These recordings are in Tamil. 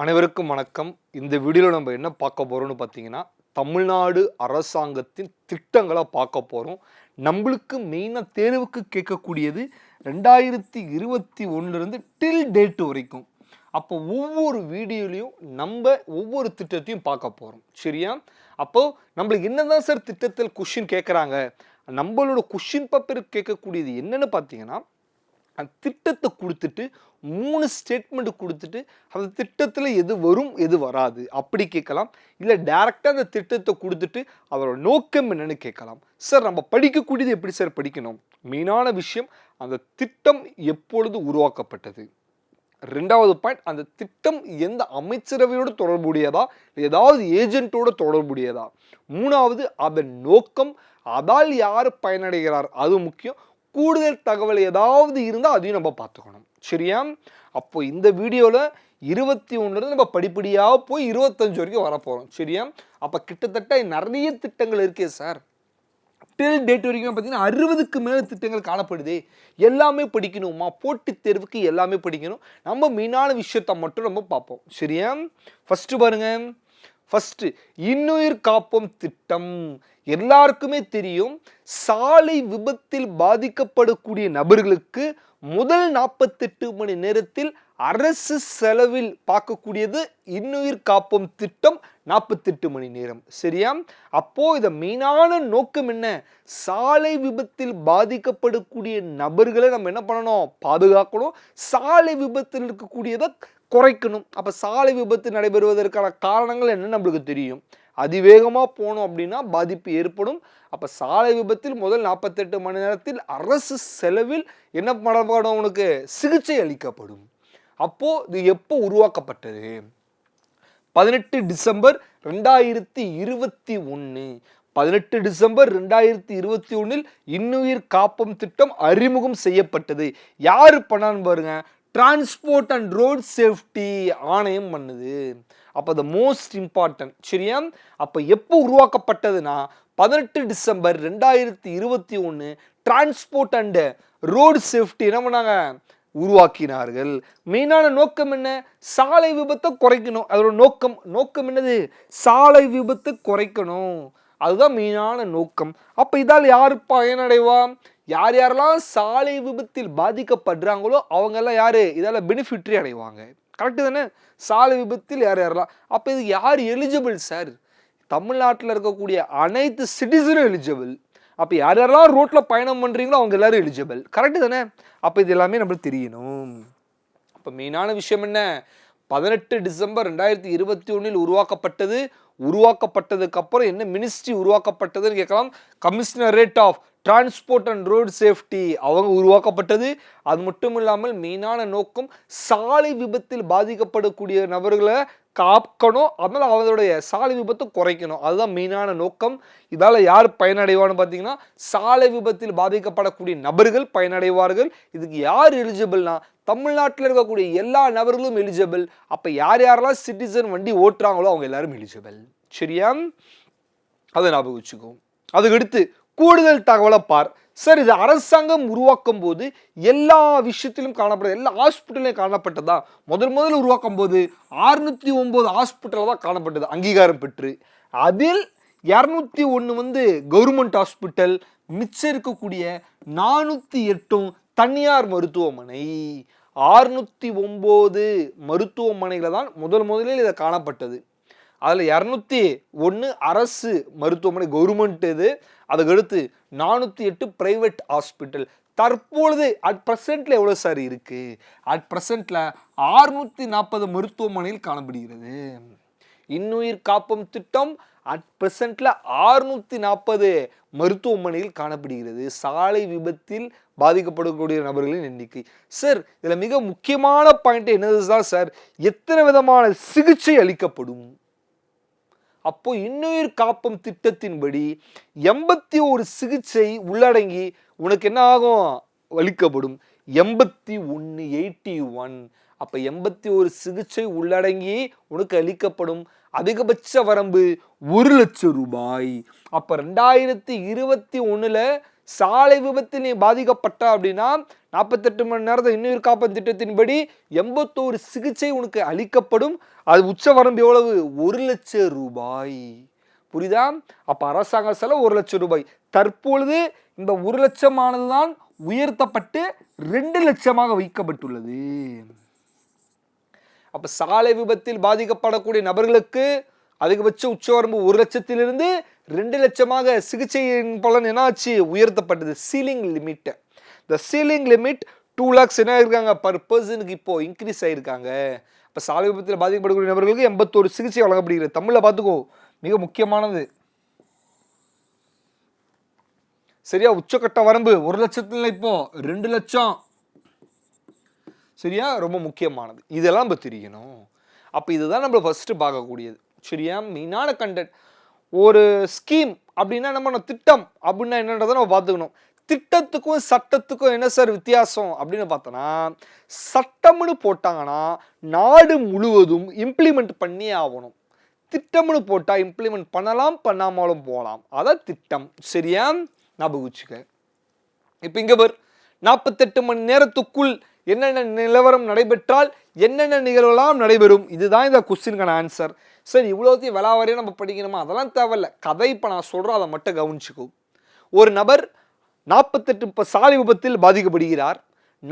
அனைவருக்கும் வணக்கம். இந்த வீடியோவில் நம்ம என்ன பார்க்க போகிறோம்னு பார்த்தீங்கன்னா தமிழ்நாடு அரசாங்கத்தின் திட்டங்களை பார்க்க போகிறோம் நம்மளுக்கு மெயினாக தேர்வுக்கு கேட்கக்கூடியது ரெண்டாயிரத்தி இருபத்தி ஒன்றுலேருந்து டில் டேட் வரைக்கும். அப்போ ஒவ்வொரு வீடியோலையும் நம்ம ஒவ்வொரு திட்டத்தையும் பார்க்க போகிறோம் சரியா? அப்போது நம்மளுக்கு என்ன தான் சார் திட்டத்தில் கொஷின் கேட்குறாங்க நம்மளோட கொஷின் பேப்பர் கேட்கக்கூடியது என்னென்னு பார்த்தீங்கன்னா அந்த திட்டத்தை கொடுத்துட்டு மூணு ஸ்டேட்மெண்ட் கொடுத்துட்டு அந்த திட்டத்தில் எது வரும் எது வராது அப்படி கேட்கலாம். இல்லை டேரெக்டாக அந்த திட்டத்தை கொடுத்துட்டு அதோட நோக்கம் என்னென்னு கேட்கலாம். சார் நம்ம படிக்கக்கூடியது எப்படி சார் படிக்கணும்? மெயினான விஷயம் அந்த திட்டம் எப்பொழுது உருவாக்கப்பட்டது? ரெண்டாவது பாயிண்ட் அந்த திட்டம் எந்த அமைச்சரவையோடு தொடர்புடையதா? ஏதாவது ஏஜென்ட்டோட தொடர்புடையதா? மூணாவது அதன் நோக்கம் அதால் யார் பயனடைகிறார்? அது முக்கியம். கூடுதல் தகவல் ஏதாவது இருந்தால் அதையும் நம்ம பார்த்துக்கணும். சரியா? அப்போ இந்த வீடியோவில் இருபத்தி ஒன்றுலேருந்து நம்ம படிப்படியாக போய் இருபத்தஞ்சு வரைக்கும் வரப்போகிறோம் சரியா? அப்போ கிட்டத்தட்ட நிறைய திட்டங்கள் இருக்கே சார் டில் டேட் வரைக்கும் பார்த்தீங்கன்னா அறுபதுக்கு மேலே திட்டங்கள் காணப்படுதே. எல்லாமே படிக்கணுமா? போட்டித் தேர்வுக்கு எல்லாமே படிக்கணும். நம்ம மீனான விஷயத்தை மட்டும் நம்ம பார்ப்போம். சரியா? ஃபஸ்ட்டு பாருங்கள் ஃபஸ்ட்டு இன்னுயிர் காப்போம் திட்டம். எல்லாருக்குமே தெரியும் சாலை விபத்தில் பாதிக்கப்படக்கூடிய நபர்களுக்கு முதல் நாற்பத்தெட்டு மணி நேரத்தில் அரசு செலவில் பார்க்கக்கூடியது இன்னுயிர் காப்போம் திட்டம் நாற்பத்தெட்டு மணி நேரம். சரியா? அப்போ இதை மெயினான நோக்கம் என்ன? சாலை விபத்தில் பாதிக்கப்படக்கூடிய நபர்களை நம்ம என்ன பண்ணணும்? பாதுகாக்கணும். சாலை விபத்தில் இருக்கக்கூடியதை குறைக்கணும். அப்போ சாலை விபத்து நடைபெறுவதற்கான காரணங்கள் என்ன நம்மளுக்கு தெரியும்? அதிவேகமாக போனோம் அப்படின்னா பாதிப்பு ஏற்படும். அப்போ சாலை விபத்தில் முதல் நாற்பத்தெட்டு மணி நேரத்தில் அரசு செலவில் என்ன பண்ணப்படும் அவனுக்கு சிகிச்சை அளிக்கப்படும். அப்போது இது எப்போ உருவாக்கப்பட்டது? பதினெட்டு டிசம்பர் ரெண்டாயிரத்தி இருபத்தி ஒன்று பதினெட்டு டிசம்பர் ரெண்டாயிரத்தி இருபத்தி ஒன்றில் இன்னுயிர் காப்பம் திட்டம் அறிமுகம் செய்யப்பட்டது. யார் பண்ணான்னு பாருங்க. டிரான்ஸ்போர்ட் அண்ட் ரோட் சேஃப்டி ஆணையம் பண்ணுது. அப்போ த மோஸ்ட் இம்பார்ட்டன்ட் சரியா? அப்போ எப்போ உருவாக்கப்பட்டதுன்னா பதினெட்டு டிசம்பர் ரெண்டாயிரத்தி இருபத்தி ஒன்று டிரான்ஸ்போர்ட் அண்டு ரோடு சேஃப்டி என்ன பண்ணாங்க? உருவாக்கினார்கள். மெயினான நோக்கம் என்ன? சாலை விபத்தை குறைக்கணும். அதோட நோக்கம் நோக்கம் என்னது? சாலை விபத்தை குறைக்கணும். அதுதான் மெயினான நோக்கம். அப்போ இதால் யார் பயனடைவா? யார் யாரெல்லாம் சாலை விபத்தில் பாதிக்கப்படுறாங்களோ அவங்கெல்லாம் யார்? இதால் பெனிஃபிட்ரி அடைவாங்க. கரெக்டு தானே? சாலை விபத்தில் யார் யாரெல்லாம் அப்போ இது யார் எலிஜிபிள் சார் தமிழ்நாட்டில் இருக்கக்கூடிய அனைத்து சிட்டிசனும் எலிஜிபிள் அப்போ யார் யாரெல்லாம் ரோட்டில் பயணம் பண்ணுறீங்களோ அவங்க எல்லாரும் எலிஜிபிள் கரெக்டு தானே? அப்போ இது எல்லாமே நம்மளுக்கு தெரியணும். அப்போ மெயினான விஷயம் என்ன? பதினெட்டு டிசம்பர் ரெண்டாயிரத்தி இருபத்தி ஒன்றில் உருவாக்கப்பட்டது. உருவாக்கப்பட்டதுக்கு அப்புறம் என்ன மினிஸ்ட்ரி உருவாக்கப்பட்டதுன்னு கேட்கலாம். Commissionerate of transport and road safety அவங்க உருவாக்கப்பட்டது. அது மட்டும் இல்லாமல் மெயினான நோக்கம் சாலை விபத்தில் பாதிக்கப்படக்கூடிய நபர்களை காக்கணும். அதனால் அவங்களுடைய சாலை விபத்தை குறைக்கணும். அதுதான் மெயினான நோக்கம். இதால் யார் பயனடைவான்னு பார்த்தீங்கன்னா சாலை விபத்தில் பாதிக்கப்படக்கூடிய நபர்கள் பயனடைவார்கள். இதுக்கு யார் எலிஜிபிள்னா தமிழ்நாட்டில் இருக்கக்கூடிய எல்லா நபர்களும் எலிஜிபிள் அப்போ யார் யாரெல்லாம் சிட்டிசன் வண்டி ஓட்டுறாங்களோ அவங்க எல்லாரும் எலிஜிபிள் சரியா? அதை ஞாபகம் வச்சுக்கோ. அதுக்கடுத்து கூடுதல் தகவலை பார். சார் இது அரசாங்கம் உருவாக்கும் போது எல்லா விஷயத்திலும் காணப்பட்டது எல்லா ஹாஸ்பிட்டலையும் காணப்பட்டதா? முதல் முதல்ல உருவாக்கும் போது அறுநூற்றி ஒம்பது ஹாஸ்பிட்டல் தான் காணப்பட்டது அங்கீகாரம் பெற்று. அதில் இரநூத்தி ஒன்று வந்து கவர்மெண்ட் ஹாஸ்பிட்டல் மிச்சம் இருக்கக்கூடிய நானூற்றி எட்டும் தனியார் மருத்துவமனை. ஆறுநூற்றி ஒம்பது மருத்துவமனைகளை தான் முதல் முதலில் இதை காணப்பட்டது. அதில் இரநூத்தி ஒன்று அரசு மருத்துவமனை கவர்மெண்ட் இது. அதுக்கடுத்து நானூற்றி எட்டு ப்ரைவேட் ஹாஸ்பிட்டல் தற்பொழுது அட் ப்ரெசென்ட்ல எவ்வளோ சார் இருக்குது அட் ப்ரெசென்ட்ல ஆறுநூற்றி நாற்பது மருத்துவமனையில் காணப்படுகிறது. இன்னுயிர் காப்பம் திட்டம் அட் ப்ரெசென்ட்ல ஆறுநூற்றி நாற்பது மருத்துவமனையில் காணப்படுகிறது. சாலை விபத்தில் பாதிக்கப்படக்கூடிய நபர்களின் எண்ணிக்கை. சார் இதில் மிக முக்கியமான பாயிண்ட் என்னது தான் சார் எத்தனை விதமான சிகிச்சை அளிக்கப்படும்? அப்போ இன்னுயிர் காப்பம் திட்டத்தின்படி எண்பத்தி ஒரு சிகிச்சை உள்ளடங்கி உனக்கு என்ன ஆகும்? வலிக்கப்படும் எண்பத்தி ஒன்று எயிட்டி ஒன் அப்போ எண்பத்தி ஒரு சிகிச்சை உள்ளடங்கி உனக்கு அளிக்கப்படும். அதிகபட்ச வரம்பு ஒரு லட்சம் ரூபாய். அப்போ ரெண்டாயிரத்தி இருபத்தி ஒன்றில் சாலை விபத்தில் நீ பாதிக்கப்பட்ட அப்படின்னா நாற்பத்தெட்டு மணி நேரத்தை இன்னுயிர் காப்பன் திட்டத்தின்படி எண்பத்தோரு சிகிச்சை உனக்கு அளிக்கப்படும். அது உச்சவரம்பு எவ்வளவு? ஒரு லட்சம் ரூபாய். புரியுதா? அப்ப அரசாங்க செலவு ஒரு லட்சம் ரூபாய். தற்பொழுது இந்த ஒரு லட்சமானதுதான் உயர்த்தப்பட்டு ரெண்டு லட்சமாக வைக்கப்பட்டுள்ளது. அப்ப சாலை விபத்தில் பாதிக்கப்படக்கூடிய நபர்களுக்கு அதிகபட்ச உச்சவரம்பு ஒரு லட்சத்திலிருந்து ரெண்டு லட்சமாக சிகிச்சையின் பலன் என்னாச்சு? உயர்த்தப்பட்டது சீலிங் லிமிட் இந்த சீலிங் லிமிட் டூ லேக்ஸ் என்ன இருக்காங்க பர் பர்சனுக்கு இப்போ இன்க்ரீஸ் ஆகியிருக்காங்க இப்போ சாலை விபத்தில் பாதிக்கப்படக்கூடிய நபர்களுக்கு எண்பத்தோரு சிகிச்சை வழங்கப்படுகிறது. தமிழில் பார்த்துக்கோ மிக முக்கியமானது. சரியா? உச்சக்கட்ட வரம்பு ஒரு லட்சத்துல இப்போ ரெண்டு லட்சம். சரியா? ரொம்ப முக்கியமானது. இதெல்லாம் நம்ம தெரியணும். அப்போ இதுதான் நம்ம ஃபஸ்ட்டு பார்க்கக்கூடியது. சரியா? மெயினான கண்டென்ட் ஒரு ஸ்கீம் அப்படின்னா நம்ம திட்டம் அப்படின்னா என்னன்றதை நம்ம பார்த்துக்கணும். திட்டத்துக்கும் சட்டத்துக்கும் என்ன சார் வித்தியாசம் அப்படின்னு பார்த்தோன்னா சட்டம்னு போட்டாங்கன்னா நாடு முழுவதும் இம்ப்ளிமெண்ட் பண்ணியே ஆகணும். திட்டம்னு போட்டால் இம்ப்ளிமெண்ட் பண்ணலாம் பண்ணாமலும் போகலாம். அதான் திட்டம். சரியா? ஞாபகம் வச்சுக்க. இப்போ இங்கே பார் நாற்பத்தெட்டு மணி நேரத்துக்குள் என்னென்ன நிலவரம் நடைபெற்றால் என்னென்ன நிகழ்வுலாம் நடைபெறும்? இதுதான் இந்த கொஸ்டினுக்கான ஆன்சர் சரி இவ்வளோத்தையும் விளாவரையும் நம்ம படிக்கணுமா? அதெல்லாம் தேவையில்ல. கதை இப்போ நான் சொல்கிறேன் அதை மட்டும் கவனிச்சுக்கும் ஒரு நபர் நாற்பத்தெட்டு இப்போ சாலை விபத்தில் பாதிக்கப்படுகிறார்.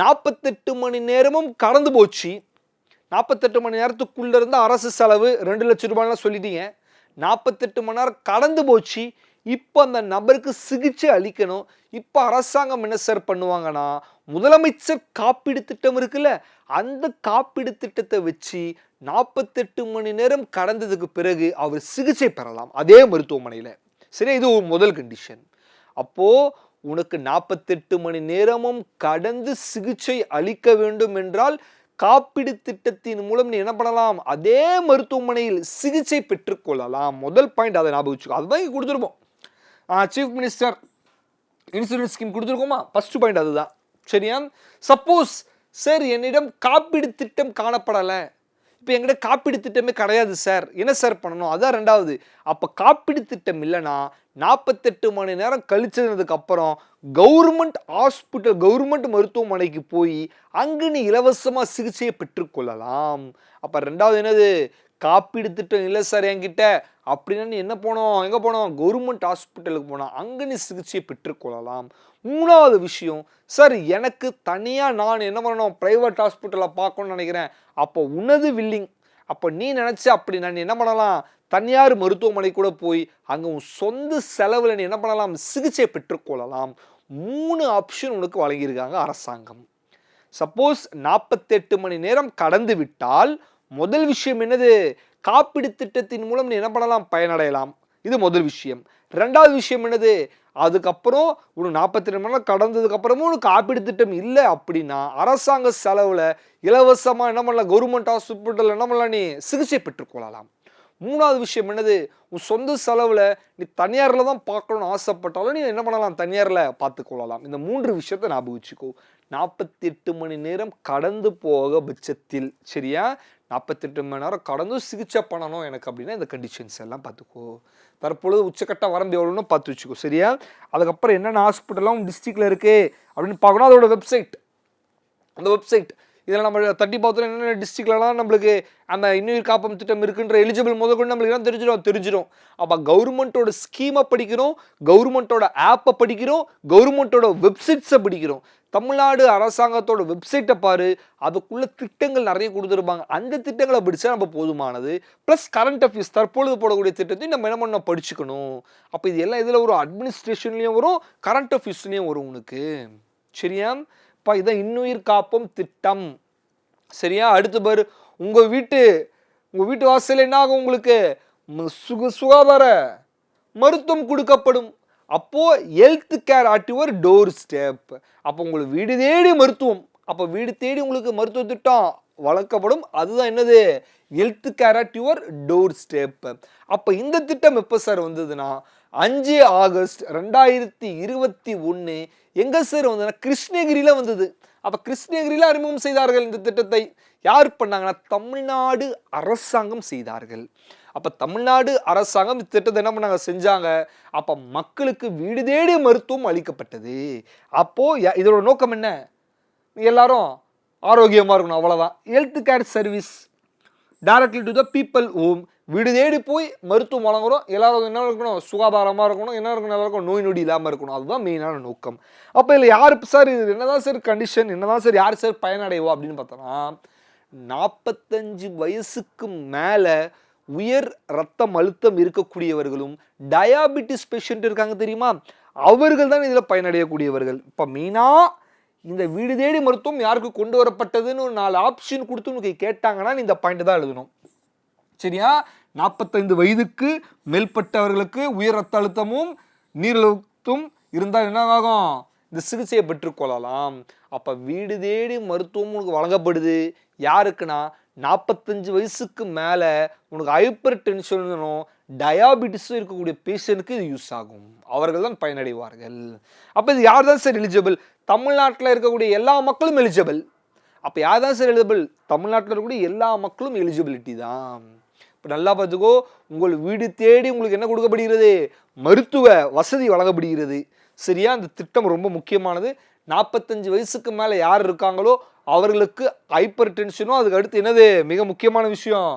நாற்பத்தெட்டு மணி நேரமும் கடந்து போச்சு. நாற்பத்தெட்டு மணி நேரத்துக்குள்ளே இருந்து அரசு செலவு ரெண்டு லட்சம் ரூபாய்லாம் சொல்லிட்டீங்க. நாற்பத்தெட்டு மணி நேரம் கடந்து போச்சு. இப்போ அந்த நபருக்கு சிகிச்சை அளிக்கணும். இப்போ அரசாங்கம் என்ன சார் பண்ணுவாங்கன்னா முதலமைச்சர் காப்பீடு திட்டம் இருக்குல்ல அந்த காப்பீடு திட்டத்தை வச்சு நாற்பத்தெட்டு மணி நேரம் கடந்ததுக்கு பிறகு அவர் சிகிச்சை பெறலாம் அதே மருத்துவமனையில். சரி இது ஒரு முதல் கண்டிஷன் அப்போது உனக்கு நாற்பத்தெட்டு மணி நேரமும் கடந்து சிகிச்சை அளிக்க வேண்டும் என்றால் காப்பீடு திட்டத்தின் மூலம் நீ என்ன பண்ணலாம்? அதே மருத்துவமனையில் சிகிச்சை பெற்றுக்கொள்ளலாம் முதல் பாயிண்ட் அதை ஞாபகம் வச்சுக்கோ. அதுதான் இங்க கொடுத்துருப்போம் சீஃப் மினிஸ்டர் இன்சூரன்ஸ் ஸ்கீம் கொடுத்துருக்கோமா? ஃபர்ஸ்ட் பாயிண்ட் அதுதான். சரியா? சப்போஸ் சார் என்னிடம் காப்பீடு திட்டம் காணப்படலை. இப்போ எங்கிட்ட காப்பீடு திட்டமே கிடையாது சார் என்ன சார் பண்ணணும்? அதான் ரெண்டாவது. அப்போ காப்பீடு திட்டம் இல்லைன்னா நாற்பத்தெட்டு மணி நேரம் கழிச்சதுக்கப்புறம் கவர்மெண்ட் ஹாஸ்பிட்டல் கவர்மெண்ட் மருத்துவமனைக்கு போய் அங்கு நீ இலவசமாக சிகிச்சையை பெற்றுக்கொள்ளலாம் அப்போ ரெண்டாவது என்னது? காப்பீடு திட்டம் இல்லை சார் என்கிட்ட. அப்படின்னா நீ என்ன போனோம்? எங்கே போனோம்? கவர்மெண்ட் ஹாஸ்பிட்டலுக்கு போனோம் அங்கே நீ சிகிச்சையை பெற்றுக்கொள்ளலாம் மூணாவது விஷயம் சார் எனக்கு தனியாக நான் என்ன பண்ணணும்? ப்ரைவேட் ஹாஸ்பிட்டலில் பார்க்கணும்னு நினைக்கிறேன். அப்போ உனது வில்லிங் அப்போ நீ நினச்ச அப்படி நான் என்ன பண்ணலாம்? தனியார் மருத்துவமனை கூட போய் அங்கே உன் சொந்த செலவில் நீ என்ன பண்ணலாம்? சிகிச்சை பெற்றுக்கொள்ளலாம். மூணு ஆப்ஷன் உனக்கு வழங்கியிருக்காங்க அரசாங்கம். சப்போஸ் நாற்பத்தெட்டு மணி நேரம் கடந்து விட்டால் முதல் விஷயம் என்னது? காப்பீடு திட்டத்தின் மூலம் நீ என்ன பண்ணலாம்? பயனடையலாம். இது முதல் விஷயம். ரெண்டாவது விஷயம் என்னது? அதுக்கப்புறம் உனக்கு நாற்பத்தி ரெண்டு மணி நேரம் கடந்ததுக்கப்புறமும் உனக்கு காப்பீடு திட்டம் இல்லை அப்படின்னா அரசாங்க செலவில் இலவசமாக என்ன பண்ணலாம்? கவர்மெண்ட் ஹாஸ்பிட்டலில் என்ன பண்ணலாம் நீ? சிகிச்சை பெற்றுக்கொள்ளலாம் மூணாவது விஷயம் என்னது? உன் சொந்த செலவில் நீ தனியாரில் தான் பார்க்கணும்னு ஆசைப்பட்டாலும் நீ என்ன பண்ணலாம்? தனியாரில் பார்த்துக்கொள்ளலாம் இந்த மூன்று விஷயத்தை ஞாபகம் வச்சுக்கோ. நாற்பத்தி எட்டு மணி நேரம் கடந்து போக பட்சத்தில் சரியா? நாற்பத்தெட்டு மணி நேரம் கடந்தும் சிகிச்சை பண்ணணும் எனக்கு அப்படின்னா இந்த கண்டிஷன்ஸ் எல்லாம் பார்த்துக்கோ. தற்பொழுது உச்சக்கட்ட வரம்பு எவ்வளோன்னு பார்த்து வச்சுக்கோ சரியா? அதுக்கப்புறம் என்னென்ன ஹாஸ்பிட்டலும் டிஸ்ட்ரிக்டில் இருக்குது அப்படின்னு பார்க்கணும். அதோட வெப்சைட் அந்த வெப்சைட் இதில் நம்ம தட்டி பார்த்தோம் என்னென்ன டிஸ்ட்ரிக்ட்லலாம் நம்மளுக்கு அந்த இன்னுயிர் காப்பம் திட்டம் இருக்குன்ற எலிஜிபிள் முதற்கொண்டு நம்மளுக்கு தான் தெரிஞ்சிடும் தெரிஞ்சிடும் அப்போ கவர்மெண்ட்டோட ஸ்கீமை படிக்கிறோம் கவர்மெண்ட்டோட ஆப்பை படிக்கிறோம் கவர்மெண்ட்டோட வெப்சைட்ஸை படிக்கிறோம். தமிழ்நாடு அரசாங்கத்தோட வெப்சைட்டை பாரு அதுக்குள்ள திட்டங்கள் நிறைய கொடுத்துருப்பாங்க. அந்த திட்டங்களை படித்தா நம்ம போதுமானது. ப்ளஸ் கரண்ட் அஃபேர்ஸ் தற்பொழுது போடக்கூடிய திட்டத்தையும் நம்ம என்ன பண்ண படிச்சுக்கணும். அப்போ இது எல்லாம் இதில் ஒரு அட்மினிஸ்ட்ரேஷன்லேயும் வரும் கரண்ட் அஃபேர்ஸ்லேயும் வரும் உனக்கு. சரியா? அப்பா இதான் இன்னுயிர் காப்போம் திட்டம். சரியா? அடுத்து பாரு உங்கள் வீட்டு உங்கள் வீட்டு வாசல் என்ன ஆகும் உங்களுக்கு? ம- சுக சுகாதார மருத்துவம் கொடுக்கப்படும். அப்போது health care at your door step அப்போ உங்களுக்கு வீடு தேடி மருத்துவம். அப்போ வீடு தேடி உங்களுக்கு மருத்துவ திட்டம் வளர்க்கப்படும். அதுதான் என்னது? Health care at your door step அப்போ இந்த திட்டம் எப்போ சார் வந்ததுன்னா அஞ்சு ஆகஸ்ட் ரெண்டாயிரத்தி இருபத்தி ஒன்று எங்கே சார் வந்ததுன்னா கிருஷ்ணகிரியில் வந்தது. அப்போ கிருஷ்ணகிரியில் அறிமுகம் செய்தார்கள் இந்த திட்டத்தை. யார் பண்ணாங்கன்னா தமிழ்நாடு அரசாங்கம் செய்தார்கள். அப்போ தமிழ்நாடு அரசாங்கம் இந்த திட்டத்தை என்ன பண்ணாங்க செஞ்சாங்க. அப்போ மக்களுக்கு வீடு தேடி மருத்துவம் அளிக்கப்பட்டது. அப்போது இதோட நோக்கம் என்ன? எல்லாரும் ஆரோக்கியமாக இருக்கணும் அவ்வளோதான் health care service directly to the people home வீடு தேடி போய் மருத்துவம் வழங்குறோம். எல்லாரும் என்ன இருக்கணும்? சுகாதாரமாக இருக்கணும். என்ன இருக்கணும்? நல்லா இருக்கணும். நோய் நொடி இல்லாமல் இருக்கணும். அதுதான் மெயினான நோக்கம். அப்போ இல்லை யார் சார் இது? என்னதான் சார் கண்டிஷன் என்னதான் சார் யார் சார் பயனடைவா? அப்படின்னு பார்த்தோன்னா நாற்பத்தஞ்சு வயசுக்கு மேலே உயர் ரத்தம் அழுத்தம் இருக்கக்கூடியவர்களும் டயாபிட்டிஸ் பேஷண்ட் இருக்காங்க தெரியுமா? அவர்கள் தான் இதில் பயனடையக்கூடியவர்கள். இப்போ மெயினாக இந்த வீடு தேடி மருத்துவம் யாருக்கு கொண்டு வரப்பட்டதுன்னு ஒரு நாலு ஆப்ஷன் கொடுத்து உனக்கு கேட்டாங்கன்னா இந்த பாயிண்ட் தான் எழுதணும். சரியா? நாற்பத்தைந்து வயதுக்கு மேற்பட்டவர்களுக்கு உயர் ரத்த அழுத்தமும் நீரழுத்தும் இருந்தால் என்ன ஆகும் இந்த சிகிச்சையை பெற்றுக்கொள்ளலாம் அப்போ வீடு தேடி மருத்துவம் உனக்கு வழங்கப்படுது. யாருக்குன்னா நாற்பத்தஞ்சு வயசுக்கு மேலே உனக்கு ஹைப்பர் டென்ஷனும் டயாபிட்டிஸும் இருக்கக்கூடிய பேஷண்ட்டுக்கு இது யூஸ் ஆகும். அவர்கள் தான் பயனடைவார்கள். அப்போ இது யார் தான் சார் எலிஜிபிள் தமிழ்நாட்டில் இருக்கக்கூடிய எல்லா மக்களும் எலிஜிபிள் அப்போ யார் தான் சார் எலிஜிபிள் தமிழ்நாட்டில் இருக்கக்கூடிய எல்லா மக்களும் எலிஜிபிலிட்டி தான். இப்போ நல்லா பார்த்துக்கோ உங்கள் வீடு தேடி உங்களுக்கு என்ன கொடுக்கப்படுகிறது? மருத்துவ வசதி வழங்கப்படுகிறது. சரியா? அந்த திட்டம் ரொம்ப முக்கியமானது. நாற்பத்தஞ்சு வயசுக்கு மேலே யார் இருக்காங்களோ அவர்களுக்கு ஹைப்பர் டென்ஷனும் அதுக்கு அடுத்து என்னது? மிக முக்கியமான விஷயம்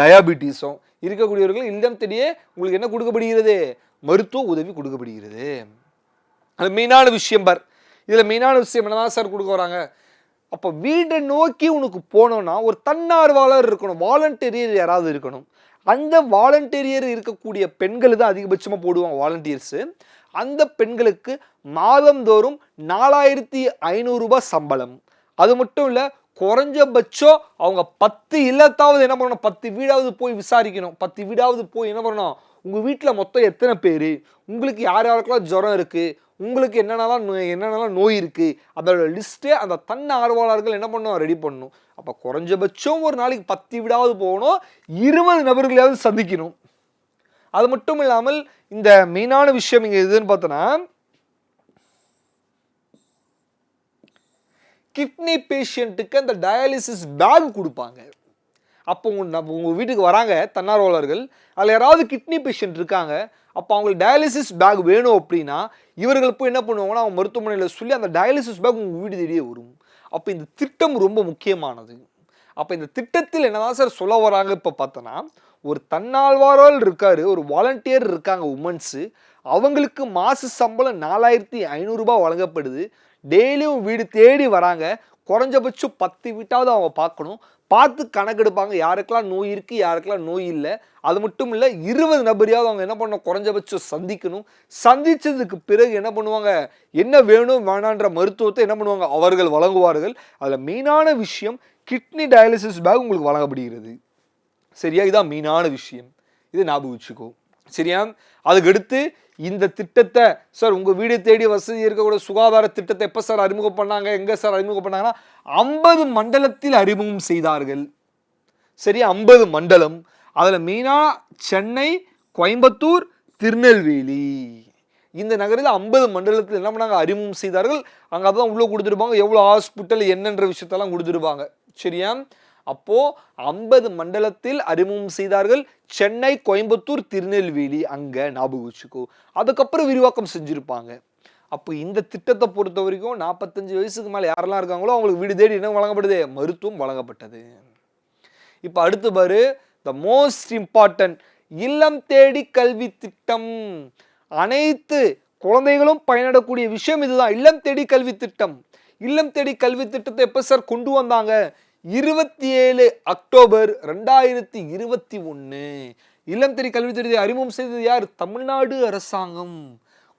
டயாபிட்டிஸும் இருக்கக்கூடியவர்கள் இல்லம் தேடியே உங்களுக்கு என்ன கொடுக்கப்படுகிறது? மருத்துவ உதவி கொடுக்கப்படுகிறது. அது மெயினான விஷயம் பார். இதில் மெயினான விஷயம் என்னதான் சார் கொடுக்க வராங்க? அப்போ வீடை நோக்கி உனக்கு போனோன்னா ஒரு தன்னார்வலர் இருக்கணும் வாலண்டியர் யாராவது இருக்கணும். அந்த வாலண்டியர் இருக்கக்கூடிய பெண்கள் தான் அதிகபட்சமாக போடுவாங்க வாலண்டியர்ஸு அந்த பெண்களுக்கு மாதந்தோறும் நாலாயிரத்தி ஐநூறுரூபா சம்பளம். அது மட்டும் இல்லை குறைஞ்சபட்சம் அவங்க பத்து இல்லத்தாவது என்ன பண்ணணும்? பத்து வீடாவது போய் விசாரிக்கணும். பத்து வீடாவது போய் என்ன பண்ணணும்? உங்கள் வீட்டில் மொத்தம் எத்தனை பேர்? உங்களுக்கு யார் யாருக்கெல்லாம் ஜுரம் இருக்குது உங்களுக்கு என்னென்னலாம் நோய் என்னென்னலாம் நோய் இருக்குது அதோட லிஸ்ட்டே அந்த தன் ஆர்வலர்கள் என்ன பண்ணணும் ரெடி பண்ணணும் அப்போ குறைஞ்சபட்சம் ஒரு நாளைக்கு பத்து வீடாவது போகணும் இருபது நபர்களையாவது சந்திக்கணும். அது மட்டும் இல்லாமல் இந்த மெயினான விஷயம் இங்கே எதுன்னு பார்த்தோன்னா கிட்னி பேஷண்ட்டுக்கு அந்த டயாலிசிஸ் பேக் கொடுப்பாங்க. அப்போ உங்கள் நம்ம உங்கள் வீட்டுக்கு வராங்க தன்னார்வலர்கள். அதில் யாராவது கிட்னி பேஷண்ட் இருக்காங்க அப்போ அவங்களுக்கு டயாலிசிஸ் பேக் வேணும் அப்படின்னா இவர்கள் போய் என்ன பண்ணுவாங்கன்னா அவங்க மருத்துவமனையில் சொல்லி அந்த டயாலிசிஸ் பேக் உங்கள் வீடு தேடியே வரும். அப்போ இந்த திட்டம் ரொம்ப முக்கியமானது. அப்போ இந்த திட்டத்தில் என்னதான் சார் சொல்ல வராங்க இப்போ பார்த்தோன்னா ஒரு தன்னாழ்வாரால் இருக்காரு ஒரு வாலண்டியர் இருக்காங்க உமன்ஸு அவங்களுக்கு மாச சம்பளம் நாலாயிரத்தி ஐநூறுரூபா வழங்கப்படுது. டெய்லியும் வீடு தேடி வராங்க. குறைஞ்சபட்சம் பத்து வீட்டாவது அவங்க பார்க்கணும். பார்த்து கணக்கெடுப்பாங்க யாருக்கெல்லாம் நோய் இருக்குது யாருக்கெல்லாம் நோய் இல்லை. அது மட்டும் இல்லை இருபது நபரையாவது அவங்க என்ன பண்ணணும்? குறைஞ்சபட்சம் சந்திக்கணும். சந்தித்ததுக்கு பிறகு என்ன பண்ணுவாங்க? என்ன வேணும் வேணான்ற மருத்துவத்தை என்ன பண்ணுவாங்க? அவர்கள் வழங்குவார்கள். அதில் மெயினான விஷயம் கிட்னி டயாலிசிஸ் பேக் உங்களுக்கு வழங்கப்படுகிறது. சரியா? இதான் மெயினான விஷயம். இது ஞாபகம் வச்சுக்கோ. சரியா? அதுக்கடுத்து இந்த திட்டத்தை சார் உங்கள் வீடு தேடி வசதி இருக்கக்கூடிய சுகாதார திட்டத்தை எப்போ சார் அறிமுகம் பண்ணாங்க? எங்கே சார் அறிமுகம் பண்ணாங்கன்னா ஐம்பது மண்டலத்தில் அறிமுகம் செய்தார்கள். சரி ஐம்பது மண்டலம். அதில் மெயினாக சென்னை கோயம்புத்தூர் திருநெல்வேலி. இந்த நகரில் ஐம்பது மண்டலத்தில் என்ன பண்ணாங்க? அறிமுகம் செய்தார்கள். அங்கே தான் உள்ளே கொடுத்துருப்பாங்க. எவ்வளோ ஹாஸ்பிட்டல் என்னன்ற விஷயத்தெல்லாம் கொடுத்துருப்பாங்க. சரியா? அப்போ ஐம்பது மண்டலத்தில் அறிமுகம் செய்தார்கள் சென்னை கோயம்புத்தூர் திருநெல்வேலி அங்கே ஞாபகம் வச்சுக்கோ அதுக்கப்புறம் விரிவாக்கம் செஞ்சுருப்பாங்க. அப்போ இந்த திட்டத்தை பொறுத்த வரைக்கும் நாற்பத்தஞ்சு வயசுக்கு மேலே யாரெல்லாம் இருக்காங்களோ அவங்களுக்கு வீடு தேடி என்ன வழங்கப்படுது. மருத்துவம் வழங்கப்பட்டது. இப்போ அடுத்து பாரு த மோஸ்ட் இம்பார்ட்டன்ட் இல்லம் தேடி கல்வி திட்டம். அனைத்து குழந்தைகளும் பயனடக்கூடிய விஷயம் இதுதான். இல்லம் தேடி கல்வி திட்டம். இல்லம் தேடி கல்வி திட்டத்தை எப்போ சார் கொண்டு வந்தாங்க? இருபத்தி ஏழு அக்டோபர் ரெண்டாயிரத்தி இருபத்தி ஒன்று இல்லம் தேடி கல்வி திட்டத்தை அறிமுகம் செய்தது யார்? தமிழ்நாடு அரசாங்கம்.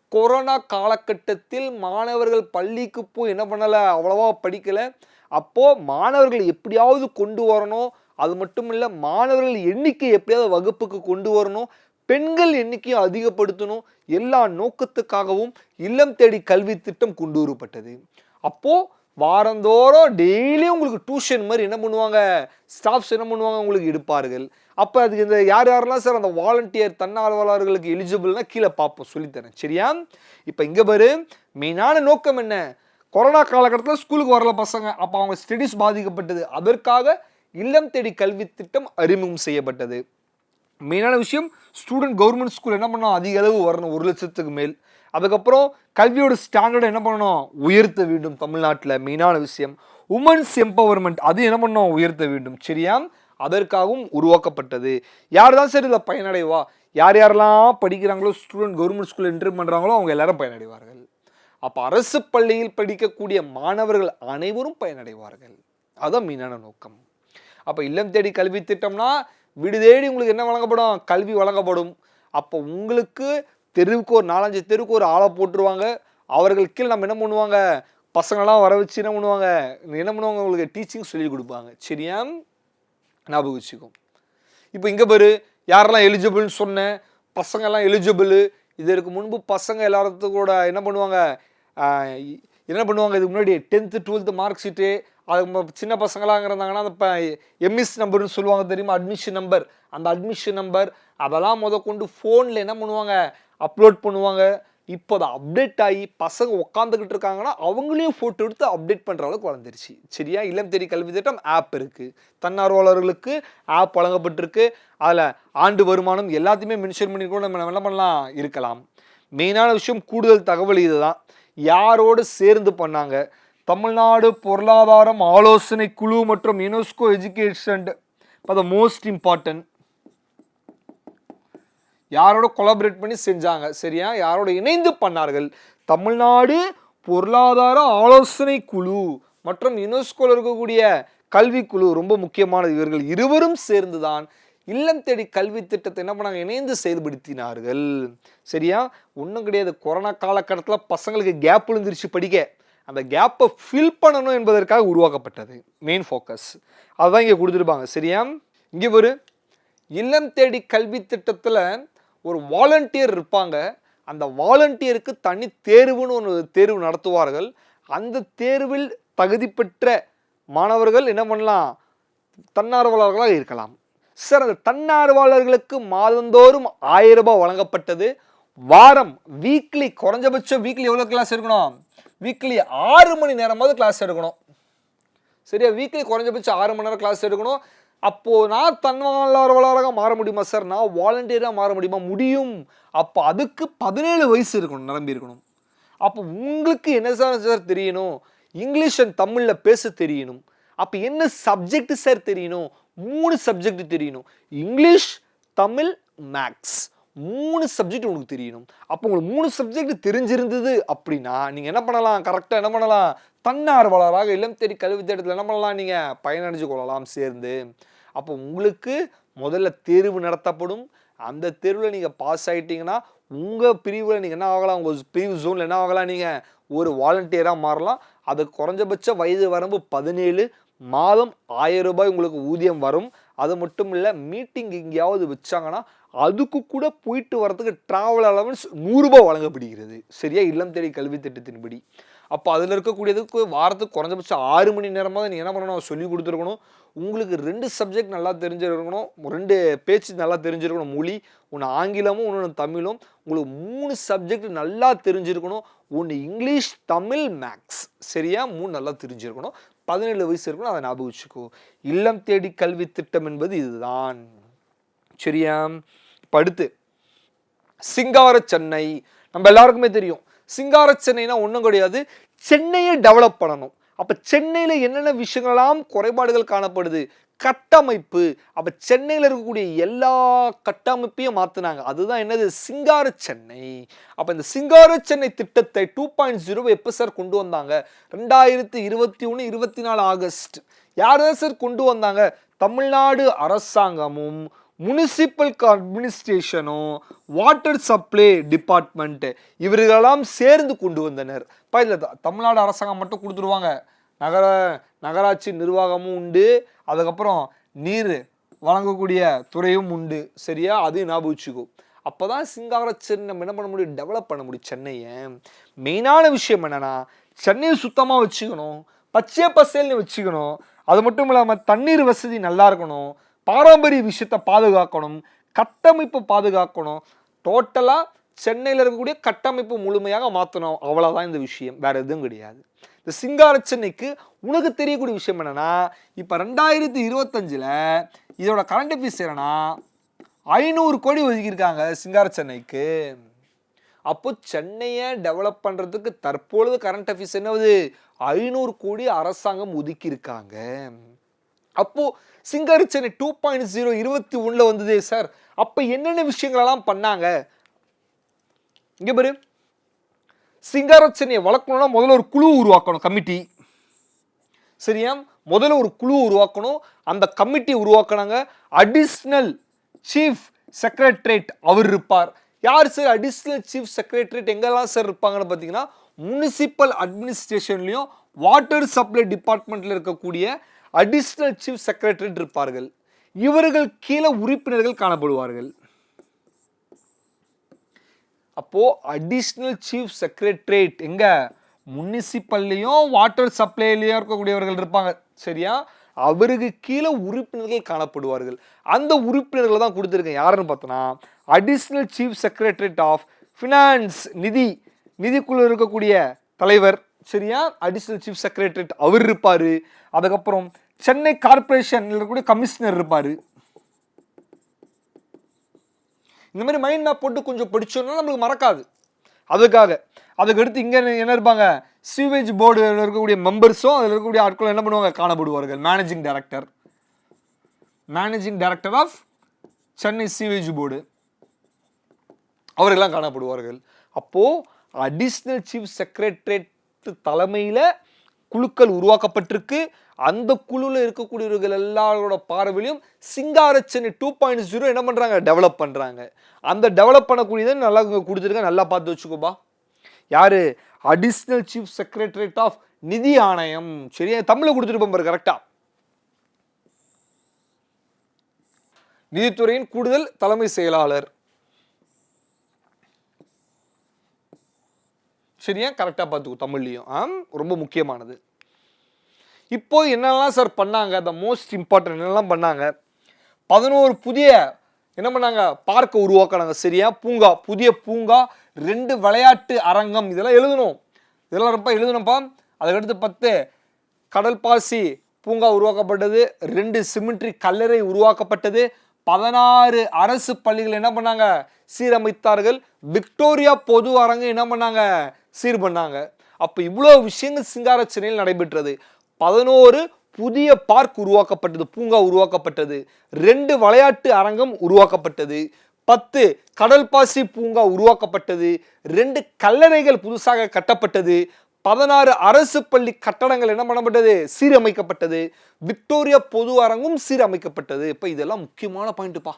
கொரோனா காலகட்டத்தில் மாணவர்கள் பள்ளிக்கு போய் என்ன பண்ணலை? அவ்வளோவா படிக்கலை. அப்போது மாணவர்களை எப்படியாவது கொண்டு வரணும். அது மட்டும் இல்லை மாணவர்கள் எண்ணிக்கை எப்படியாவது வகுப்புக்கு கொண்டு வரணும். பெண்கள் எண்ணிக்கையை அதிகப்படுத்தணும். எல்லா நோக்கத்துக்காகவும் இல்லம் தேடி கல்வி திட்டம் கொண்டு வரப்பட்டது. அப்போது வாரந்தோறும் டெய்லியும் உங்களுக்கு டியூஷன் மாதிரி என்ன பண்ணுவாங்க? ஸ்டாஃப்ஸ் என்ன பண்ணுவாங்க? உங்களுக்கு எடுப்பார்கள். அப்போ அதுக்கு இந்த யார் யாரெல்லாம் சார் அந்த வாலண்டியர் தன்னார்வலர்களுக்கு எலிஜிபிள்னா கீழே பார்ப்போம். சொல்லித்தரேன். சரியா? இப்போ இங்கே பாரு. மெயினான நோக்கம் என்ன? கொரோனா காலகட்டத்தில் ஸ்கூலுக்கு வரல பசங்க. அப்போ அவங்க ஸ்டடீஸ் பாதிக்கப்பட்டது. அதற்காக இல்லம் தேடி கல்வி திட்டம் அறிமுகம் செய்யப்பட்டது. மெயினான விஷயம் ஸ்டூடெண்ட் கவர்மெண்ட் ஸ்கூல் என்ன பண்ணோம் அதிக அளவு வரணும். ஒரு லட்சத்துக்கு மேல். அதுக்கப்புறம் கல்வியோட ஸ்டாண்டர்டை என்ன பண்ணணும்? உயர்த்த வேண்டும் தமிழ்நாட்டில். மெயினான விஷயம் உமன்ஸ் எம்பவர்மெண்ட் அது என்ன பண்ணணும்? உயர்த்த வேண்டும். சரியா? அதற்காகவும் உருவாக்கப்பட்டது. யார் தான் சரி இதில் பயனடைவா? யார் யாரெல்லாம் படிக்கிறாங்களோ ஸ்டூடெண்ட் கவர்மெண்ட் ஸ்கூலில் என்ட்ரி பண்ணுறாங்களோ அவங்க எல்லாரும் பயனடைவார்கள். அப்போ அரசு பள்ளியில் படிக்கக்கூடிய மாணவர்கள் அனைவரும் பயனடைவார்கள். அதுதான் மீனான நோக்கம். அப்போ இல்லம் தேடி கல்வி திட்டம்னா வீடு தேடி உங்களுக்கு என்ன வழங்கப்படும்? கல்வி வழங்கப்படும். அப்போ உங்களுக்கு தெருவுக்கு ஒரு நாலஞ்சு தெருவுக்கு ஒரு ஆளை போட்டுருவாங்க. அவர்கள் கீழே நம்ம என்ன பண்ணுவாங்க? பசங்களாம் வர வச்சு என்ன பண்ணுவாங்க? என்ன பண்ணுவாங்க? உங்களுக்கு டீச்சிங் சொல்லி கொடுப்பாங்க. சரியா ஞாபகம் வச்சுக்கும் இப்போ இங்கே பாரு யாரெல்லாம் எலிஜிபிள்னு சொன்னேன் பசங்கெல்லாம் எலிஜிபிள் இதற்கு முன்பு பசங்க எல்லாத்துக்கும் கூட என்ன பண்ணுவாங்க? என்ன பண்ணுவாங்க? இதுக்கு முன்னாடி டென்த்து டுவெல்த்து மார்க் ஷீட்டு அது சின்ன பசங்களாக இருந்தாங்கன்னா அந்த இப்போ எம்எஸ் நம்பர்னு சொல்லுவாங்க தெரியுமா? அட்மிஷன் நம்பர் அந்த அட்மிஷன் நம்பர் அதெல்லாம் முத கொண்டு ஃபோனில் என்ன பண்ணுவாங்க? அப்லோட் பண்ணுவாங்க. இப்போ அதை அப்டேட் ஆகி பசங்க உட்காந்துக்கிட்டு இருக்காங்கன்னா அவங்களையும் ஃபோட்டோ எடுத்து அப்டேட் பண்ணுற அளவுக்கு வளர்ந்துருச்சு. சரியா? இளம் தேடி கல்வி திட்டம் ஆப் இருக்குது தன்னார்வலர்களுக்கு ஆப் வழங்கப்பட்டிருக்கு. அதில் ஆண்டு வருமானம் எல்லாத்தையுமே மென்ஷன் பண்ணி கூட நம்ம என்ன பண்ணலாம்? இருக்கலாம். மெயினான விஷயம் கூடுதல் தகவல் இதுதான். யாரோடு சேர்ந்து பண்ணாங்க? தமிழ்நாடு பொருளாதாரம் ஆலோசனை குழு மற்றும் UNESCO education the most important யாரோட கொலாபரேட் பண்ணி செஞ்சாங்க சரியா? யாரோட இணைந்து பண்ணார்கள்? தமிழ்நாடு பொருளாதார ஆலோசனை குழு மற்றும் யுனெஸ்கோவில் இருக்கக்கூடிய கல்விக்குழு ரொம்ப முக்கியமானது. இவர்கள் இருவரும் சேர்ந்துதான் இல்லம் தேடி கல்வி திட்டத்தை என்ன பண்ணாங்க? இணைந்து செயல்படுத்தினார்கள். சரியா? ஒன்றும் கிடையாது. கொரோனா காலகட்டத்தில் பசங்களுக்கு கேப் விழுந்துருச்சு படிக்க. அந்த கேப்பை ஃபில் பண்ணணும் என்பதற்காக உருவாக்கப்பட்டது. மெயின் ஃபோக்கஸ் அதுதான் இங்கே கொடுத்துருப்பாங்க. சரியா? இங்கே ஒரு இல்லம் தேடி கல்வி திட்டத்தில் ஒரு வாலண்டியர் இருப்பாங்க. அந்த வாலண்டியருக்கு தனி தேர்வுன்னு ஒரு தேர்வு நடத்துவார்கள். அந்த தேர்வில் தகுதி பெற்ற மாணவர்கள் என்ன பண்ணலாம்? தன்னார்வலர்களாக இருக்கலாம். சார் அந்த தன்னார்வலர்களுக்கு மாதந்தோறும் ஆயிரம் ரூபாய் வழங்கப்பட்டது. வாரம் வீக்லி குறைஞ்சபட்சம் வீக்லி எவ்வளோ கிளாஸ் எடுக்கணும்? வீக்லி ஆறு மணி நேரமாவது கிளாஸ் எடுக்கணும். சரியா? வீக்லி குறைஞ்சபட்சம் ஆறு மணி நேரம் கிளாஸ் எடுக்கணும். அப்போது நான் தன்னார்வலராக மாற முடியுமா சார் நான் வாலண்டியராக மாற முடியுமா? முடியும். அப்போ அதுக்கு பதினேழு வயசு இருக்கணும் நிரம்பியிருக்கணும் அப்போ உங்களுக்கு என்ன சார் சார் தெரியணும்? இங்கிலீஷ் அண்ட் தமிழில் பேச தெரியணும். அப்போ என்ன சப்ஜெக்ட் சார் தெரியணும்? மூணு சப்ஜெக்ட் தெரியணும். இங்கிலீஷ் தமிழ் மேக்ஸ் மூணு சப்ஜெக்ட் உனக்கு தெரியணும். அப்போ உங்களுக்கு மூணு சப்ஜெக்ட் தெரிஞ்சிருந்தது அப்படின்னா நீங்கள் என்ன பண்ணலாம்? கரெக்டாக என்ன பண்ணலாம்? தன்னார்வலராக இல்லம் தேடி கல்வி தேட்டத்தில் என்ன பண்ணலாம் நீங்கள் பயனடைஞ்சு கொள்ளலாம் சேர்ந்து. அப்போ உங்களுக்கு முதல்ல தேர்வு நடத்தப்படும். அந்த தேர்வில் நீங்கள் பாஸ் ஆகிட்டீங்கன்னா உங்கள் பிரிவில் நீங்கள் என்ன ஆகலாம்? உங்கள் பிரிவு ஜோனில் என்ன ஆகலாம் நீங்கள் ஒரு வாலண்டியராக மாறலாம். அது குறைஞ்சபட்ச வயது வரம்பு பதினேழு. மாதம் ஆயிரம் ரூபாய் உங்களுக்கு ஊதியம் வரும். அது மட்டும் இல்லை மீட்டிங் எங்கேயாவது வச்சாங்கன்னா அதுக்கு கூட போயிட்டு வரதுக்கு ட்ராவல் அலவன்ஸ் நூறுரூபா வழங்கப்படுகிறது. சரியா? இல்லம் தேடி கல்வி திட்டத்தின்படி. அப்போ அதில் இருக்கக்கூடியதுக்கு வாரத்துக்கு குறைஞ்சபட்சம் ஆறு மணி நேரமாக நீங்கள் என்ன பண்ணணும்? சொல்லி கொடுத்துருக்கணும். உங்களுக்கு ரெண்டு சப்ஜெக்ட் நல்லா தெரிஞ்சிருக்கணும். ரெண்டு பேச்சு நல்லா தெரிஞ்சிருக்கணும். மொழி ஒன்று ஆங்கிலமும் ஒன்று தமிழும். உங்களுக்கு மூணு சப்ஜெக்ட் நல்லா தெரிஞ்சிருக்கணும். ஒன்று இங்கிலீஷ் தமிழ் மேக்ஸ் சரியா? மூணு நல்லா தெரிஞ்சிருக்கணும். பதினேழு வயசு இருக்கணும் அதை ஞாபகம் வச்சுக்கோ. இல்லம் தேடி கல்வி திட்டம் என்பது இதுதான். சரியா? படுத்து. சிங்கார சென்னை. நம்ம எல்லாருக்குமே தெரியும். சிங்கார சென்னைனா ஒன்றும் கிடையாது. சென்னையை டெவலப் பண்ணணும். அப்போ சென்னையில் என்னென்ன விஷயங்கள்லாம் குறைபாடுகள் காணப்படுது? கட்டமைப்பு. அப்போ சென்னையில் இருக்கக்கூடிய எல்லா கட்டமைப்பையும் மாற்றினாங்க அதுதான் என்னது? சிங்கார சென்னை. அப்போ இந்த சிங்கார சென்னை திட்டத்தை டூ பாயிண்ட் ஜீரோ எப்போ சார் கொண்டு வந்தாங்க? ரெண்டாயிரத்தி இருபத்தி ஒன்று இருபத்தி நாலு ஆகஸ்ட். யார் தான் சார் கொண்டு வந்தாங்க? தமிழ்நாடு அரசாங்கமும் முனிசிபல் அட்மினிஸ்ட்ரேஷனும் வாட்டர் சப்ளை டிபார்ட்மெண்ட்டு இவர்களெல்லாம் சேர்ந்து கொண்டு வந்தனர். இப்போ இதில் தமிழ்நாடு அரசாங்கம் மட்டும் கொடுத்துருவாங்க. நகர நகராட்சி நிர்வாகமும் உண்டு. அதுக்கப்புறம் நீர் வழங்கக்கூடிய துறையும் உண்டு. சரியா? அதையும் ஞாபகம் வச்சுக்கோ அப்போ தான் சிங்கார சென்னை நம்ம என்ன பண்ண முடியும்? டெவலப் பண்ண முடியும் சென்னையை. மெயினான விஷயம் என்னென்னா சென்னையை சுத்தமாக வச்சுக்கணும். பச்சை பசேல்னு வச்சுக்கணும். அது மட்டும் இல்லாமல் தண்ணீர் வசதி நல்லா இருக்கணும். பாரம்பரிய விஷயத்தை பாதுகாக்கணும். கட்டமைப்பு பாதுகாக்கணும். டோட்டலாக சென்னையில் இருக்கக்கூடிய கட்டமைப்பு முழுமையாக மாற்றணும் அவ்வளோதான் இந்த விஷயம். வேறு எதுவும் கிடையாது. இந்த சிங்கார சென்னைக்கு உனக்கு தெரியக்கூடிய விஷயம் என்னென்னா இப்போ ரெண்டாயிரத்தி இருபத்தஞ்சில் இதோட கரண்ட் ஃபீஸ் என்னன்னா ஐநூறு கோடி ஒதுக்கியிருக்காங்க சிங்கார சென்னைக்கு அப்போ சென்னையை டெவலப் பண்ணுறதுக்கு தற்பொழுது கரண்ட் அஃபீஸ் என்னவது ஐநூறு கோடி அரசாங்கம் ஒதுக்கியிருக்காங்க. அப்போது சிங்கார சென்னை டூ பாயிண்ட் ஜீரோ இருபத்தி ஒன்றில் வந்ததே சார் அப்போ என்னென்ன விஷயங்களெல்லாம் பண்ணாங்க? இங்கே பாரு. சிங்காரச்சனையை வளர்க்கணும்னா முதல்ல ஒரு குழு உருவாக்கணும் கமிட்டி. சரியா? முதல்ல ஒரு குழு உருவாக்கணும். அந்த கமிட்டி உருவாக்கினாங்க. அடிஷ்னல் சீஃப் செக்ரட்டரேட் அவர் இருப்பார். யார் சார் அடிஷ்னல் சீஃப் செக்ரட்டரேட் எங்கெல்லாம் சார் இருப்பாங்கன்னு பார்த்தீங்கன்னா முனிசிபல் அட்மினிஸ்ட்ரேஷன்லேயும் வாட்டர் சப்ளை டிபார்ட்மெண்ட்டில் இருக்கக்கூடிய அடிஷ்னல் சீஃப் செக்ரட்டரேட் இருப்பார்கள். இவர்கள் கீழே உறுப்பினர்கள் காணப்படுவார்கள். அப்போது அடிஷ்னல் சீஃப் செக்ரட்டரேட் எங்கே? முனிசிபல்லையும் வாட்டர் சப்ளைலையும் இருக்கக்கூடியவர்கள் இருப்பாங்க. சரியா? அவருக்கு கீழே உறுப்பினர்கள் காணப்படுவார்கள். அந்த உறுப்பினர்களை தான் கொடுத்துருக்கேன். யாருன்னு பார்த்தோன்னா additional chief secretariat of finance நிதி நிதிக்குழு இருக்கக்கூடிய தலைவர். சரியா? அடிஷ்னல் சீஃப் செக்ரட்டரேட் அவர் இருப்பார். அதுக்கப்புறம் சென்னை கார்பரேஷன் இருக்கக்கூடிய கமிஷனர் இருப்பார். இந்த மாதிரி மைண்ட் மேப் போட்டு கொஞ்சம் படிச்சோம்னா நம்மளுக்கு மறக்காது. அதுக்காக. அதுக்கு அடுத்து இங்கே என்ன இருப்பாங்க? சீவேஜ் போர்டு இருக்கக்கூடிய மெம்பர்ஸும் அதில் இருக்கக்கூடிய ஆட்களும் என்ன பண்ணுவாங்க? காணப்படுவார்கள். Managing director managing director of Chennai sewage board அவர்கள்லாம் காணப்படுவார்கள். அப்போது அடிஷ்னல் சீஃப் செக்ரட்டரேட் தலைமையில் குழுக்கள் உருவாக்கப்பட்டிருக்கு. அந்த குழுவில் இருக்கக்கூடியவர்கள் எல்லாரோட பார்வையிலும் Singara Chennai two point zero oh என்ன பண்ணுறாங்க டெவலப் பண்ணுறாங்க அந்த டெவலப் பண்ணக்கூடியதை நல்லா கொடுத்துருக்கேன் நல்லா பார்த்து வச்சுக்கோப்பா. யார்? அடிஷ்னல் சீஃப் செக்ரட்டரேட் ஆஃப் நிதி ஆணையம். சரியா? தமிழில் கொடுத்துருப்போம் பாரு கரெக்டாக நிதித்துறையின் கூடுதல் தலைமை செயலாளர். சரியா? கரெக்டாக பார்த்துக்கோ தமிழ்லையும். ஆம் ரொம்ப முக்கியமானது. இப்போ என்னெல்லாம் சார் பண்ணாங்க? த மோஸ்ட் இம்பார்ட்டன்ட் என்னெல்லாம் பண்ணாங்க? பதினோரு புதிய என்ன பண்ணாங்க? பார்க்கை உருவாக்கினாங்க. சரியா? பூங்கா. புதிய பூங்கா ரெண்டு விளையாட்டு அரங்கம். இதெல்லாம் எழுதணும். இதெல்லாம் ரொம்ப எழுதணும்ப்பா. அதுக்கடுத்து பத்து கடல் பாசி பூங்கா உருவாக்கப்பட்டது. ரெண்டு சிமெண்ட்ரி கல்லறை உருவாக்கப்பட்டது. பதினாறு அரசு பள்ளிகள் என்ன பண்ணாங்க? சீரமைத்தார்கள். விக்டோரியா பொது அரங்கு என்ன பண்ணாங்க? சீர் பண்ணாங்க. அப்போ இவ்வளோ விஷயங்கள் சிங்கார சென்னையில் நடைபெற்றது. பதினோரு புதிய பார்க் உருவாக்கப்பட்டது பூங்கா உருவாக்கப்பட்டது ரெண்டு விளையாட்டு அரங்கம் உருவாக்கப்பட்டது பத்து கடல் பாசி பூங்கா உருவாக்கப்பட்டது ரெண்டு கல்லறைகள் புதுசாக கட்டப்பட்டது பதினாறு அரசு பள்ளி கட்டடங்கள் என்ன பண்ணப்பட்டது? சீரமைக்கப்பட்டது விக்டோரியா பொது அரங்கும் சீரமைக்கப்பட்டது. இப்போ இதெல்லாம் முக்கியமான பாயிண்ட்டுப்பா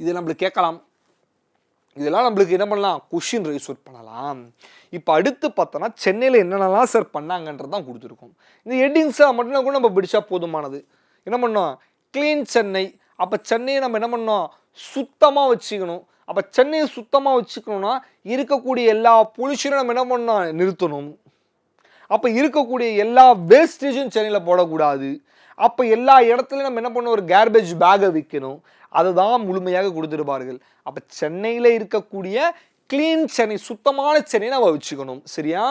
இது நம்மளுக்கு கேட்கலாம். இதெல்லாம் நம்மளுக்கு என்ன பண்ணலாம்? கொஷின் ரைஸ் அவுட் பண்ணலாம். இப்போ அடுத்து பார்த்தோன்னா சென்னையில் என்னென்னலாம் சார் பண்ணாங்கன்றது தான் கொடுத்துருக்கோம். இந்த ஹெட்டிங்ஸை மட்டும் கூட நம்ம பிடிச்சா போதுமானது. என்ன பண்ணோம்? க்ளீன் சென்னை. அப்போ சென்னையை நம்ம என்ன பண்ணோம்? சுத்தமாக வச்சுக்கணும். அப்போ சென்னையை சுத்தமாக வச்சுக்கணும்னா இருக்கக்கூடிய எல்லா பொல்யூஷனும் நம்ம என்ன பண்ணோம்? நிறுத்தணும். அப்போ இருக்கக்கூடிய எல்லா வேஸ்டேஜும் சென்னையில் போடக்கூடாது. அப்போ எல்லா இடத்துலையும் நம்ம என்ன பண்ணணும் ஒரு கேர்பேஜ் பேக்கை விற்கணும் அதுதான் முழுமையாக கொடுத்துருப்பார்கள். அப்போ சென்னையில் இருக்கக்கூடிய க்ளீன் சென்னை சுத்தமான சென்னையை நம்ம வச்சுக்கணும். சரியா?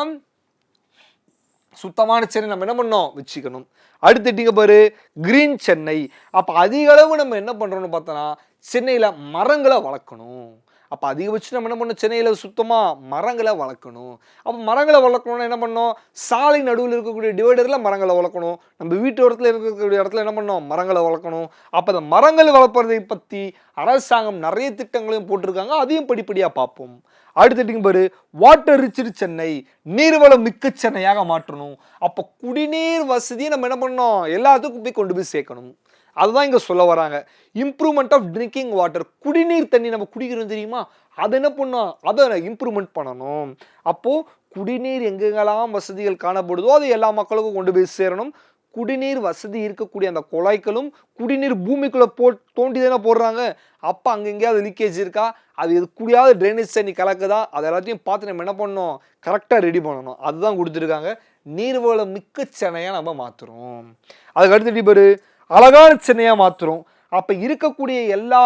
சுத்தமான சென்னை நம்ம என்ன பண்ணோம் வச்சுக்கணும். அடுத்துட்டிங்க பாரு கிரீன் சென்னை. அப்போ அதிக அளவு நம்ம என்ன பண்ணுறோம்னு பார்த்தோன்னா சென்னையில் மரங்களை வளர்க்கணும். அப்போ அதிகபட்சம் நம்ம என்ன பண்ணணும்? சென்னையில் சுத்தமாக மரங்களை வளர்க்கணும். அப்போ மரங்களை வளர்க்கணும்னா என்ன பண்ணோம் சாலை நடுவில் இருக்கக்கூடிய டிவைடரில் மரங்களை வளர்க்கணும். நம்ம வீட்டு இடத்துல இருக்கக்கூடிய இடத்துல என்ன பண்ணோம் மரங்களை வளர்க்கணும். அப்போ அந்த மரங்கள் வளர்ப்பதை பற்றி அரசாங்கம் நிறைய திட்டங்களையும் போட்டிருக்காங்க. அதையும் படிப்படியாக பார்ப்போம். அடுத்துட்டிங்க பாரு வாட்டர் ரிச்சர் சென்னை நீர்வளம் மிக்க சென்னையாக மாற்றணும். அப்போ குடிநீர் வசதியை நம்ம என்ன பண்ணோம் எல்லாத்துக்கும் போய் கொண்டு போய் சேர்க்கணும். அதுதான் இங்கே சொல்ல வராங்க. இம்ப்ரூவ்மெண்ட் ஆஃப் ட்ரிங்கிங் வாட்டர் குடிநீர் தண்ணி நம்ம குடிக்கிறோம் தெரியுமா? அதை என்ன பண்ணோம்? அதை இம்ப்ரூவ்மெண்ட் பண்ணணும். அப்போது குடிநீர் எங்கெங்கெல்லாம் வசதிகள் காணப்படுதோ அது எல்லா மக்களுக்கும் கொண்டு போய் சேரணும். குடிநீர் வசதி இருக்கக்கூடிய அந்த குழாய்களும் குடிநீர் பூமிக்குள்ளே போ தோண்டி தானே போடுறாங்க. அப்போ அங்கே அது லீக்கேஜ் இருக்கா? அது எது கூடியாவது ட்ரைனேஜ் தண்ணி கலக்குதா? அது எல்லாத்தையும் பார்த்து நம்ம என்ன பண்ணணும்? கரெக்டாக ரெடி பண்ணணும். அதுதான் கொடுத்துருக்காங்க. நீர்வளம் மிக்க சென்னையாக நம்ம மாற்றுறோம் அதுக்கு அடுத்து பாரு? அழகான சென்னையாக மாற்றுறோம் அப்போ இருக்கக்கூடிய எல்லா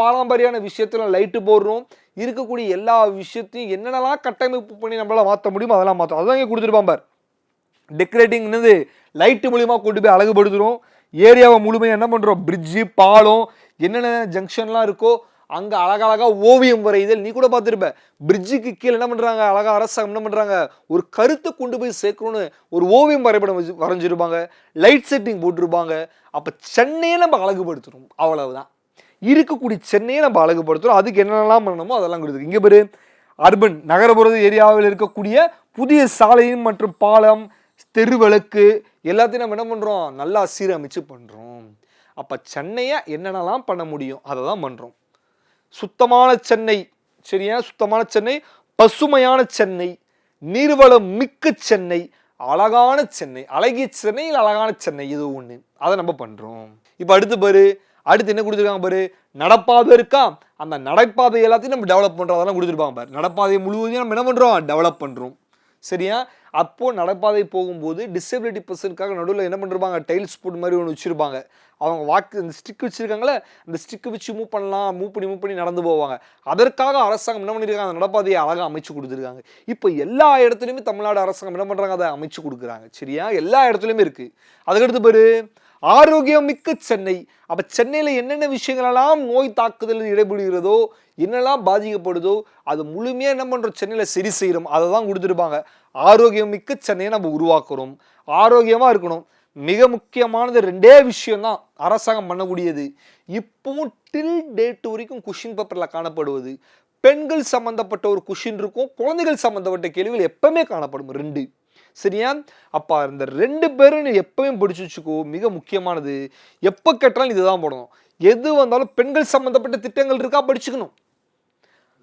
பாரம்பரியான விஷயத்திலும் லைட்டு போடுறோம். இருக்கக்கூடிய எல்லா விஷயத்தையும் என்னென்னலாம் கட்டமைப்பு பண்ணி நம்மளால் மாற்ற முடியுமோ அதெல்லாம் மாற்றோம் அதுதான் இங்கே கொடுத்துருப்பான் பார். லைட்டு மூலியமாக கொண்டு போய் அழகுபடுத்துகிறோம் ஏரியாவை முழுமையாக என்ன பண்ணுறோம் பிரிட்ஜு பாலம் என்னென்ன ஜங்ஷன்லாம் இருக்கோ அங்கே அழகழகா ஓவியம் வரைதல். நீ கூட பார்த்துருப்ப. பிரிட்ஜுக்கு கீழே என்ன பண்ணுறாங்க அழகாக அரசாங்கம் என்ன பண்ணுறாங்க ஒரு கருத்தை கொண்டு போய் சேர்க்கணும்னு ஒரு ஓவியம் வரைபடம் வச்சு- வரைஞ்சிருப்பாங்க. லைட் செட்டிங் போட்டிருப்பாங்க. அப்போ சென்னையை நம்ம அழகுபடுத்தணும். அவ்வளவுதான். இருக்கக்கூடிய சென்னையை நம்ம அழகுபடுத்துறோம் அதுக்கு என்னென்னலாம் பண்ணணுமோ அதெல்லாம் கொடுத்துருக்கு. இங்கே பேர் அர்பன் நகரப்புற ஏரியாவில் இருக்கக்கூடிய புதிய சாலையும் மற்றும் பாலம் தெருவிளக்கு எல்லாத்தையும் நம்ம என்ன பண்ணுறோம் நல்லா சீரமைச்சு பண்ணுறோம் அப்போ சென்னையை என்னென்னலாம் பண்ண முடியும்? அதை தான் பண்ணுறோம் சுத்தமான சென்னை சரியா? சுத்தமான சென்னை பசுமையான சென்னை நீர்வளம் மிக்க சென்னை அழகான சென்னை அழகிய சென்னையில் அழகான சென்னை இது ஒன்று அதை நம்ம பண்ணுறோம் இப்போ அடுத்து பாரு அடுத்து என்ன கொடுத்துருக்காங்க பாரு? நடப்பாதை இருக்கா? அந்த நடைபாதை எல்லாத்தையும் நம்ம டெவலப் பண்ணுறோம் அதெல்லாம் கொடுத்துருப்பாங்க பாரு. நடைபாதை முழுவதையும் நம்ம என்ன பண்ணுறோம் டெவலப் பண்ணுறோம் சரியா? அப்போது நடப்பாதை போகும்போது டிசபிலிட்டி பர்சனுக்காக நடுவில் என்ன பண்ணிருப்பாங்க? டைல்ஸ் போட்டு மாதிரி ஒன்று வச்சுருப்பாங்க. அவங்க வாக்கு இந்த ஸ்டிக் வச்சுருக்காங்களே அந்த ஸ்டிக்கு வச்சு மூவ் பண்ணலாம் மூவ் பண்ணி மூவ் பண்ணி நடந்து போவாங்க. அதற்காக அரசாங்கம் என்ன பண்ணியிருக்காங்க அந்த நடப்பாதையை அழகாக அமைச்சு கொடுத்துருக்காங்க. இப்போ எல்லா இடத்துலையுமே தமிழ்நாடு அரசாங்கம் என்ன பண்ணுறாங்க அதை அமைச்சு கொடுக்குறாங்க. சரியா? எல்லா இடத்துலையுமே இருக்குது அதுக்கடுத்து பேர் ஆரோக்கியம் மிக்க சென்னை. அப்போ சென்னையில் என்னென்ன விஷயங்களெல்லாம் நோய் தாக்குதல் இடைபெறுகிறதோ என்னெல்லாம் பாதிக்கப்படுதோ அது முழுமையாக என்ன பண்ணுறோம் சென்னையில் சரி செய்கிறோம் அதை தான் கொடுத்துருப்பாங்க. ஆரோக்கியம் மிக்க சென்னையை நம்ம உருவாக்குறோம். ஆரோக்கியமாக இருக்கணும். மிக முக்கியமானது ரெண்டே விஷயம்தான். அரசாங்கம் பண்ணக்கூடியது. இப்பவும் டில் டேட் வரைக்கும் கொஷின் பேப்பரில் காணப்படுவது. பெண்கள் சம்மந்தப்பட்ட ஒரு கொஷின் இருக்கும். குழந்தைகள் சம்மந்தப்பட்ட கேள்விகள் எப்பவுமே காணப்படும். ரெண்டு. சரியா? அப்பா இந்த ரெண்டு பேரும் நீ எப்பவும் பிடிச்சி வச்சுக்கோ. மிக முக்கியமானது. எப்போ கேட்டாலும் இதுதான் போடணும். எது வந்தாலும் பெண்கள் சம்மந்தப்பட்ட திட்டங்கள் இருக்கா படிச்சுக்கணும்.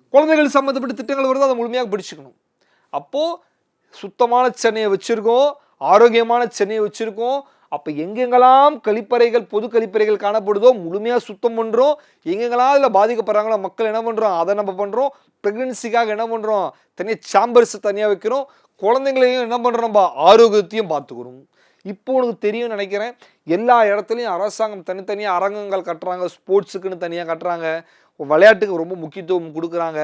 குழந்தைகள் சம்மந்தப்பட்ட திட்டங்கள் வருதோ அதை முழுமையாக படிச்சுக்கணும். அப்போது சுத்தமான சென்னையை வச்சுருக்கோம் ஆரோக்கியமான சென்னையை வச்சுருக்கோம். அப்போ எங்கெங்கெல்லாம் கழிப்பறைகள் பொது கழிப்பறைகள் காணப்படுதோ முழுமையாக சுத்தம் பண்ணுறோம் எங்கெங்கெல்லாம் அதில் பாதிக்கப்படுறாங்களோ மக்கள் என்ன பண்ணுறோம் அதை நம்ம பண்ணுறோம் ப்ரெக்னென்சிக்காக என்ன பண்ணுறோம் தனியாக சாம்பர்ஸ் தனியாக வைக்கிறோம். குழந்தைங்களையும் என்ன பண்ணுறோம் நம்ம? ஆரோக்கியத்தையும் பார்த்துக்கிறோம். இப்போ உனக்கு தெரியும்னு நினைக்கிறேன். எல்லா இடத்துலையும் அரசாங்கம் தனித்தனியாக அரங்கங்கள் கட்டுறாங்க. ஸ்போர்ட்ஸுக்குன்னு தனியாக கட்டுறாங்க. விளையாட்டுக்கு ரொம்ப முக்கியத்துவம் கொடுக்குறாங்க.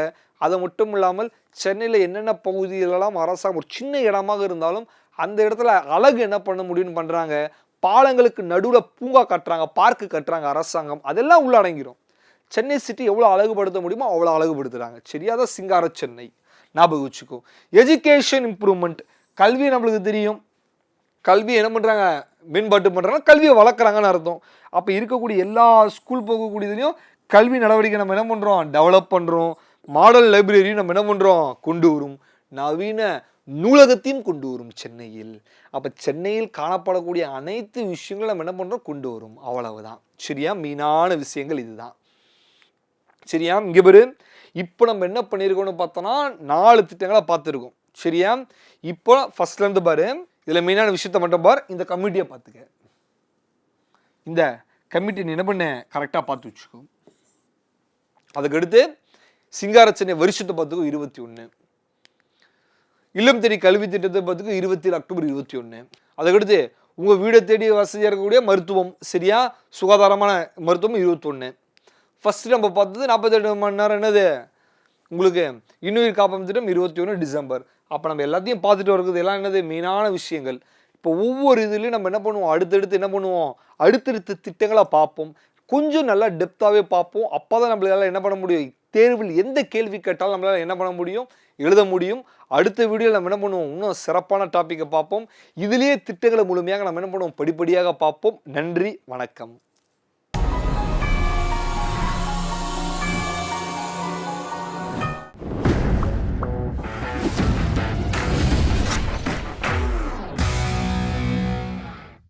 அது மட்டும் இல்லாமல் சென்னையில் என்னென்ன பகுதிகளெல்லாம் அரசாங்கம் ஒரு சின்ன இடமாக இருந்தாலும் அந்த இடத்துல அழகு என்ன பண்ண முடியும்னு பண்ணுறாங்க பாலங்களுக்கு நடுவில் பூங்கா கட்டுறாங்க பார்க்கு கட்டுறாங்க அரசாங்கம். அதெல்லாம் உள்ள அடங்கிடும் சென்னை சிட்டி எவ்வளோ அழகுபடுத்த முடியுமோ அவ்வளோ அழகுபடுத்துகிறாங்க சரியாத சிங்கார சென்னை. ஞாபகம் வச்சுக்கோ. எஜுகேஷன் இம்ப்ரூவ்மெண்ட் கல்வி நம்மளுக்கு தெரியும். கல்வி என்ன பண்ணுறாங்க மேம்பாட்டு பண்ணுறாங்க கல்வியை வளர்க்குறாங்கன்னு அர்த்தம். அப்போ இருக்கக்கூடிய எல்லா ஸ்கூல் போகக்கூடியதுலையும் கல்வி நடவடிக்கை நம்ம என்ன பண்ணுறோம் டெவலப் பண்ணுறோம் மாடல் லைப்ரரி நம்ம என்ன பண்ணுறோம் கொண்டு வரும். நவீன நூலகத்தையும் கொண்டு வரும் சென்னையில். அப்போ சென்னையில் காணப்படக்கூடிய அனைத்து விஷயங்களும் நம்ம என்ன பண்ணுறோம் கொண்டு வரும். அவ்வளவுதான். சரியா? மீனான விஷயங்கள் இதுதான். சரியா? இங்கே பாரு. இப்போ நம்ம என்ன பண்ணியிருக்கோம்னு பார்த்தோன்னா நாலு திட்டங்களை பார்த்துருக்கோம். சரியா? இப்போ ஃபர்ஸ்ட்லேருந்து பாரு. இதில் மெயினான விஷயத்த மட்டும் பார். இந்த கமிட்டியை பார்த்துக்க. இந்த கமிட்டி நீ என்ன பண்ண? கரெக்டாக பார்த்து வச்சுக்கோ. அதுக்கடுத்து சிங்காரச்சனை வருஷத்தை பார்த்துக்கோ இருபத்தி ஒன்று இல்லம் தேடி கல்வி திட்டத்தை பார்த்துக்கோ இருபத்தி ஏழு அக்டோபர் இருபத்தி ஒன்று அதுக்கடுத்து உங்கள் வீடை தேடி வசதியாக இருக்கக்கூடிய மருத்துவம் சரியா? சுகாதாரமான மருத்துவம் இருபத்தொன்று ஃபஸ்ட்டு நம்ம பார்த்தது நாற்பத்தெட்டு மணி நேரம் என்னது? உங்களுக்கு இன்னுயிர் காப்பம் திட்டம் இருபத்தி ஒன்று டிசம்பர். அப்போ நம்ம எல்லாத்தையும் பார்த்துட்டு வர்றது எல்லாம் என்னது? மெயினான விஷயங்கள். இப்போ ஒவ்வொரு இதுலையும் நம்ம என்ன பண்ணுவோம்? அடுத்தடுத்து என்ன பண்ணுவோம்? அடுத்தடுத்த திட்டங்களை பார்ப்போம். கொஞ்சம் நல்லா டெப்த்தாகவே பார்ப்போம். அப்போ தான் நம்மளால என்ன பண்ண முடியும்? தேர்வில் எந்த கேள்வி கேட்டாலும் நம்மளால என்ன பண்ண முடியும்? எழுத முடியும். அடுத்த வீடியோவில் நம்ம என்ன பண்ணுவோம்? இன்னும் சிறப்பான டாப்பிக்கை பார்ப்போம். இதுலேயே திட்டங்களை முழுமையாக நம்ம என்ன பண்ணுவோம்? படிப்படியாக பார்ப்போம். நன்றி வணக்கம்.